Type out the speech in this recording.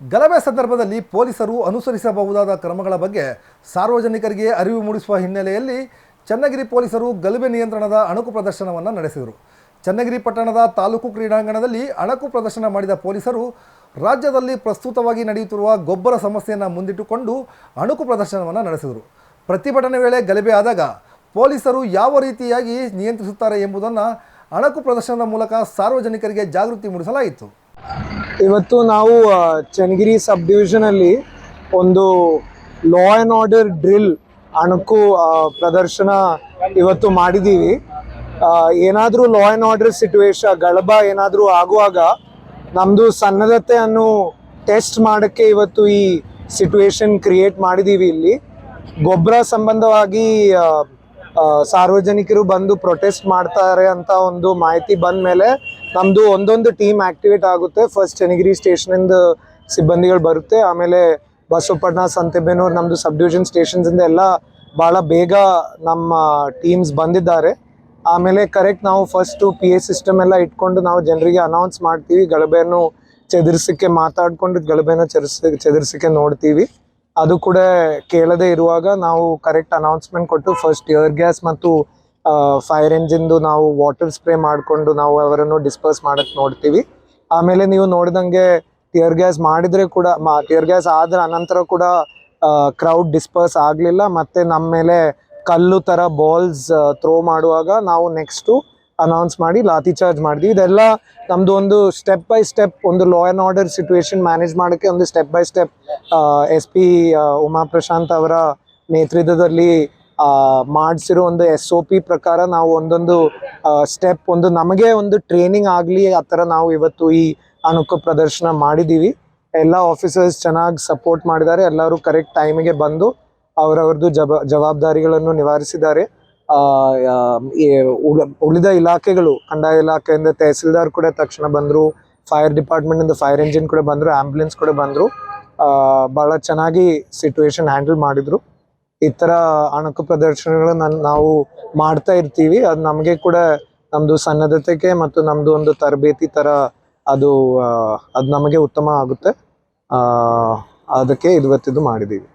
ಗಲಭೆ ಸಂದರ್ಭದಲ್ಲಿ ಪೊಲೀಸರು ಅನುಸರಿಸಬಹುದಾದ ಕ್ರಮಗಳ ಬಗ್ಗೆ ಸಾರ್ವಜನಿಕರಿಗೆ ಅರಿವು ಮೂಡಿಸುವ ಹಿನ್ನೆಲೆಯಲ್ಲಿ ಚನ್ನಗಿರಿ ಪೊಲೀಸರು ಗಲಭೆ ನಿಯಂತ್ರಣದ ಅಣುಕು ಪ್ರದರ್ಶನವನ್ನು ನಡೆಸಿದರು. ಚನ್ನಗಿರಿ ಪಟ್ಟಣದ ತಾಲೂಕು ಕ್ರೀಡಾಂಗಣದಲ್ಲಿ ಅಣಕು ಪ್ರದರ್ಶನ ಮಾಡಿದ ಪೊಲೀಸರು ರಾಜ್ಯದಲ್ಲಿ ಪ್ರಸ್ತುತವಾಗಿ ನಡೆಯುತ್ತಿರುವ ಗೊಬ್ಬರ ಸಮಸ್ಯೆಯನ್ನು ಮುಂದಿಟ್ಟುಕೊಂಡು ಅಣುಕು ಪ್ರದರ್ಶನವನ್ನು ನಡೆಸಿದರು. ಪ್ರತಿಭಟನೆ ವೇಳೆ ಗಲಭೆ ಆದಾಗ ಪೊಲೀಸರು ಯಾವ ರೀತಿಯಾಗಿ ನಿಯಂತ್ರಿಸುತ್ತಾರೆ ಎಂಬುದನ್ನು ಅಣಕು ಪ್ರದರ್ಶನದ ಮೂಲಕ ಸಾರ್ವಜನಿಕರಿಗೆ ಜಾಗೃತಿ ಮೂಡಿಸಲಾಯಿತು. ಇವತ್ತು ನಾವು ಚನ್ನಗಿರಿ ಸಬ್ ಡಿವಿಷನ್ ಅಲ್ಲಿ ಒಂದು ಲಾ ಆ್ಯಂಡ್ ಆರ್ಡರ್ ಡ್ರಿಲ್ ಅಣಕು ಪ್ರದರ್ಶನ ಇವತ್ತು ಮಾಡಿದ್ದೀವಿ. ಏನಾದರೂ ಲಾ ಆ್ಯಂಡ್ ಆರ್ಡರ್ ಸಿಟುವೇಶನ್ ಗಳಭ ಏನಾದರೂ ಆಗುವಾಗ ನಮ್ಮದು ಸನ್ನದ್ಧತೆಯನ್ನು ಟೆಸ್ಟ್ ಮಾಡೋಕ್ಕೆ ಇವತ್ತು ಈ ಸಿಟುವೇಶನ್ ಕ್ರಿಯೇಟ್ ಮಾಡಿದ್ದೀವಿ ಇಲ್ಲಿ. ಗೊಬ್ಬರ ಸಂಬಂಧವಾಗಿ ಸಾರ್ವಜನಿಕರು ಬಂದು ಪ್ರೊಟೆಸ್ಟ್ ಮಾಡ್ತಾರೆ ಅಂತ ಒಂದು ಮಾಹಿತಿ ಬಂದ ಮೇಲೆ ನಮ್ಮದು ಒಂದೊಂದು ಟೀಮ್ ಆಕ್ಟಿವೇಟ್ ಆಗುತ್ತೆ. ಫಸ್ಟ್ ಚನಗಿರಿ ಸ್ಟೇಷನ್ ಇಂದ ಸಿಬ್ಬಂದಿಗಳು ಬರುತ್ತೆ. ಆಮೇಲೆ ಬಸವಪಟ್ಟಣ ಸಂತೆಬೆನೂರು ನಮ್ಮದು ಸಬ್ ಡಿವಿಷನ್ ಸ್ಟೇಷನ್ಸಿಂದ ಎಲ್ಲ ಭಾಳ ಬೇಗ ನಮ್ಮ ಟೀಮ್ಸ್ ಬಂದಿದ್ದಾರೆ. ಆಮೇಲೆ ಕರೆಕ್ಟ್ ನಾವು ಫಸ್ಟು ಪಿ ಎ ಸಿಸ್ಟಮ್ ಎಲ್ಲ ಇಟ್ಕೊಂಡು ನಾವು ಜನರಿಗೆ ಅನೌನ್ಸ್ ಮಾಡ್ತೀವಿ. ಗಲಭೆಯನ್ನು ಚದುರಿಸಕ್ಕೆ ಮಾತಾಡ್ಕೊಂಡು ಗಲಭೆನ ಚದುರಿಸ, ಚದುರಿಸಕ್ಕೆ ನೋಡ್ತೀವಿ. ಅದು ಕೂಡ ಕೇಳದೆ ಇರುವಾಗ ನಾವು ಕರೆಕ್ಟ್ ಅನೌನ್ಸ್ಮೆಂಟ್ ಕೊಟ್ಟು ಫಸ್ಟ್ ಇಯರ್ ಗ್ಯಾಸ್ ಮತ್ತು ಫೈರ್ ಎಂಜಿನ್ದು ನಾವು ವಾಟರ್ ಸ್ಪ್ರೇ ಮಾಡಿಕೊಂಡು ನಾವು ಅವರನ್ನು ಡಿಸ್ಪರ್ಸ್ ಮಾಡಕ್ಕೆ ನೋಡ್ತೀವಿ. ಆಮೇಲೆ ನೀವು ನೋಡಿದಂಗೆ ಟಿಯರ್ ಗ್ಯಾಸ್ ಮಾಡಿದರೆ ಕೂಡ ಟಿಯರ್ ಗ್ಯಾಸ್ ಆದ್ರೆ ಅನಂತರ ಕೂಡ ಕ್ರೌಡ್ ಡಿಸ್ಪರ್ಸ್ ಆಗಲಿಲ್ಲ. ಮತ್ತೆ ನಮ್ಮ ಮೇಲೆ ಕಲ್ಲು ಥರ ಬಾಲ್ಸ್ ಥ್ರೋ ಮಾಡುವಾಗ ನಾವು ನೆಕ್ಸ್ಟು ಅನೌನ್ಸ್ ಮಾಡಿ ಲಾತಿ ಚಾರ್ಜ್ ಮಾಡಿದ್ವಿ ಇದೆಲ್ಲ ನಮ್ಮದು ಒಂದು ಸ್ಟೆಪ್ ಬೈ ಸ್ಟೆಪ್ ಒಂದು law and order situation manage ಮಾಡೋಕ್ಕೆ ಒಂದು step by step S P Uma Prashanth ಅವರ ನೇತೃತ್ವದಲ್ಲಿ ಮಾಡಿಸಿರೋ ಒಂದು ಎಸ್ ಒ ಪಿ ಪ್ರಕಾರ ನಾವು ಒಂದೊಂದು ಸ್ಟೆಪ್ ಒಂದು ನಮಗೆ ಒಂದು ಟ್ರೈನಿಂಗ್ ಆಗಲಿ ಆ ಥರ ನಾವು ಇವತ್ತು ಈ ಅಣುಕು ಪ್ರದರ್ಶನ ಮಾಡಿದ್ದೀವಿ. ಎಲ್ಲ ಆಫೀಸರ್ಸ್ ಚೆನ್ನಾಗಿ ಸಪೋರ್ಟ್ ಮಾಡಿದ್ದಾರೆ. ಎಲ್ಲರೂ ಕರೆಕ್ಟ್ ಟೈಮಿಗೆ ಬಂದು ಅವರವ್ರದ್ದು ಜಬ, ಜವಾಬ್ದಾರಿಗಳನ್ನು ನಿವಾರಿಸಿದ್ದಾರೆ. ಉಳಿದ ಇಲಾಖೆಗಳು, ಕಂದಾಯ ಇಲಾಖೆಯಿಂದ ತಹಸೀಲ್ದಾರ್ ಕೂಡ ತಕ್ಷಣ ಬಂದರು ಫೈರ್ ಡಿಪಾರ್ಟ್ಮೆಂಟಿಂದ ಫೈರ್ ಇಂಜಿನ್ ಕೂಡ ಬಂದರು ಆ್ಯಂಬುಲೆನ್ಸ್ ಕೂಡ ಬಂದರು. ಭಾಳ ಚೆನ್ನಾಗಿ ಸಿಟುವೇಶನ್ ಹ್ಯಾಂಡಲ್ ಮಾಡಿದರು. ಈ ತರ ಅಣಕು ಪ್ರದರ್ಶನಗಳನ್ನ ನಾವು ಮಾಡ್ತಾ ಇರ್ತೀವಿ. ಅದು ನಮಗೆ ಕೂಡ ನಮ್ದು ಸನ್ನದ್ಧತೆಗೆ ಮತ್ತು ನಮ್ದು ಒಂದು ತರಬೇತಿ ತರ ಅದು ಅದು ನಮಗೆ ಉತ್ತಮ ಆಗುತ್ತೆ. ಆ, ಅದಕ್ಕೆ ಇವತ್ತಿದ್ದು ಮಾಡಿದ್ದೀವಿ.